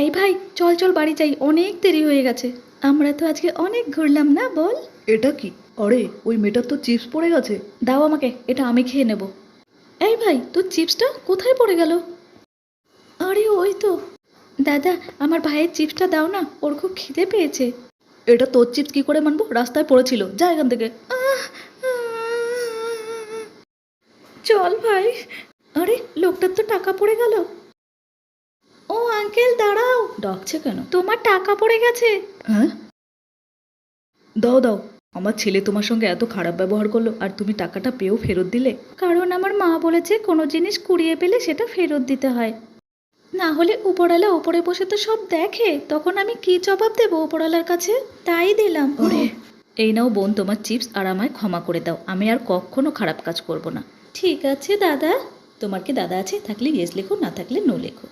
এই ভাই চল চল বাড়ি যাই। অনেক দেরি হয়ে গেছে। আমরা তো আজকে অনেক ঘুরলাম না বল? এটা কি? আরে ওই মেয়েটার তো চিপস পড়ে গেছে। দাও আমাকে এটা আমি খেয়ে নেব। এই ভাই তোর চিপসটা কোথায় পড়ে গেল? আরে ওই তো। দাদা আমার ভাইয়ের চিপসটা দাও না ওর খুব খিদে পেয়েছে। এটা তোর চিপস কি করে মানবো? রাস্তায় পড়েছিল। যা এখান থেকে। চল ভাই। আরে লোকটার তো টাকা পড়ে গেল। আঙ্কেল দাঁড়াও। ডাকছে কেন? তোমার টাকা পড়ে গেছে। হ্যাঁ? দাও দাও। আমার ছেলে তোমার সঙ্গে এত খারাপ ব্যবহার করল আর তুমি টাকাটা পেয়েও ফেরত দিলে। কারণ আমার মা বলেছে কোনো জিনিস কুড়িয়ে পেলে সেটা ফেরত দিতে হয়। না হলে উপরওয়ালা উপরে বসে তো সব দেখে তখন আমি কি জবাব দেবো উপরওয়ালার কাছে? তাই দিলাম ওরে এই নাও বোন তোমার চিপস আর আমায় ক্ষমা করে দাও। আমি আর কখনো খারাপ কাজ করব না। ঠিক আছে দাদা। তোমার কি দাদা আছে? থাকলে ইয়েস লেখো না থাকলে নো লেখো।